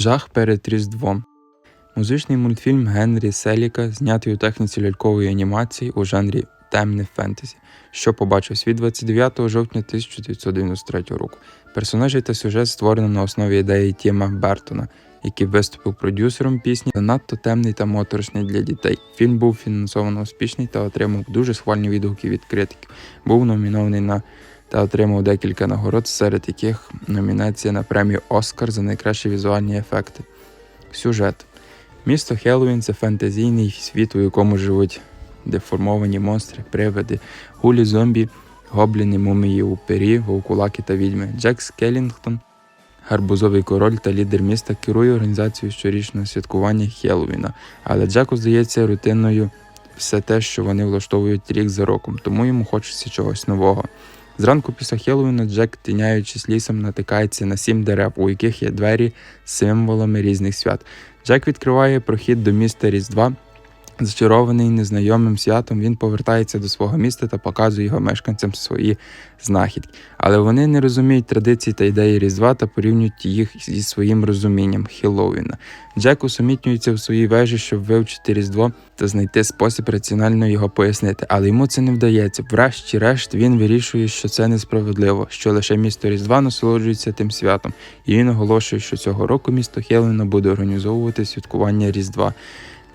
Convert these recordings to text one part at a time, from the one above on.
Жах перед Різдвом. Музичний мультфільм Генрі Селіка, знятий у техніці лялькової анімації у жанрі темне фентезі, що побачив світ 29 жовтня 1993 року. Персонажі та сюжет створено на основі ідеї Тіма Бертона, який виступив продюсером пісні занадто темний та моторошний для дітей. Фільм був фінансовано успішний та отримав дуже схвальні відгуки від критиків. Був номінований на та отримав декілька нагород, серед яких номінація на премію Оскар за найкращі візуальні ефекти. Сюжет. Місто Хеллоуін це фентезійний світ, у якому живуть деформовані монстри, привиди, гулі зомбі, гобліни, мумії, упері, вовкулаки та відьми. Джек Скелінгтон, гарбузовий король та лідер міста, керує організацією щорічного святкування Хеллоуіна, але Джеку здається рутинною все те, що вони влаштовують рік за роком, тому йому хочеться чогось нового. Зранку після Хеллоуіна Джек, тиняючись лісом, натикається на сім дерев, у яких є двері з символами різних свят. Джек відкриває прохід до міста Різдва. Зачарований незнайомим святом, він повертається до свого міста та показує його мешканцям свої знахідки. Але вони не розуміють традицій та ідеї Різдва та порівнюють їх зі своїм розумінням Хеллоуіна. Джек усамітнюється в своїй вежі, щоб вивчити Різдво та знайти спосіб раціонально його пояснити, але йому це не вдається. Врешті-решт він вирішує, що це несправедливо, що лише місто Різдва насолоджується тим святом, і він оголошує, що цього року місто Хеллоуіна буде організовувати святкування Різдва.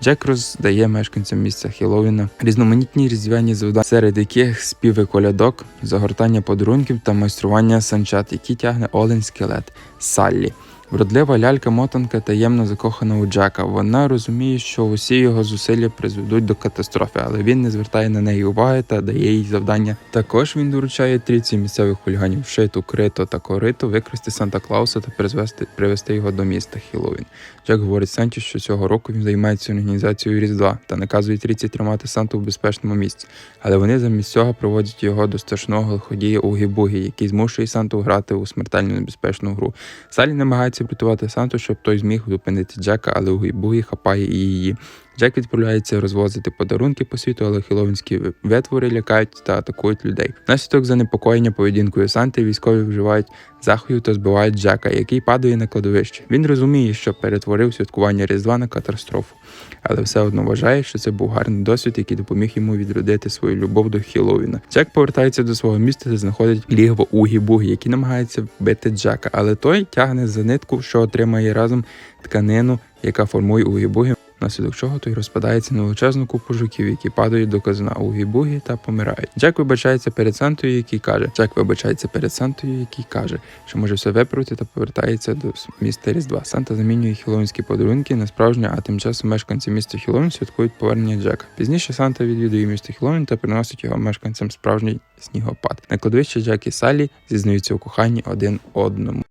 Джек роздає мешканцям місця Хеллоуіна різноманітні різдвяні завдання, серед яких співи колядок, загортання подарунків та майстрування санчат, які тягне Олен скелет Саллі. Вродлива лялька-мотанка таємно закохана у Джека. Вона розуміє, що усі його зусилля призведуть до катастрофи, але він не звертає на неї уваги та дає їй завдання. Також він доручає трійці місцевих хуліганів Шиту, Крито та Корито викрасти Санта Клауса та призвести, привести його до міста Хіллоуін. Джек говорить Санті, що цього року він займається організацією Різдва та наказує трійці тримати Санту в безпечному місці. Але вони замість цього проводять його до страшного лиходія Угі-Бугі, який змушує Санту грати у смертельно небезпечну гру. Салі намагається врятувати Санту, щоб той зміг зупинити Джека, але у Бугі хапає і її. Джек відправляється розвозити подарунки по світу, але хіловінські витвори лякають та атакують людей. Наслідок занепокоєння поведінкою Санти військові вживають заходів та збивають Джека, який падає на кладовище. Він розуміє, що перетворив святкування Різдва на катастрофу, але все одно вважає, що це був гарний досвід, який допоміг йому відродити свою любов до Хіллоуіна. Джек повертається до свого міста та знаходить лігво Угі-Бугі, який намагається вбити Джека, але той тягне за нитку, що отримає разом тканину, яка формує Угі-Бугі, внаслідок чого той розпадається на величезну купу жуків, які падають до казна Угі-Бугі та помирають. Джек вибачається перед Сантою, який каже: Джек вибачається перед Сантою, який каже, що може все виправити та повертається до міста Різдва. Санта замінює хілоуінські подарунки на справжнє, а тим часом мешканці міста Хілоуін святкують повернення Джека. Пізніше Санта відвідує місто Хілоуін та приносить його мешканцям справжній снігопад. На кладовищі Джек і Салі зізнаються у коханні один одному.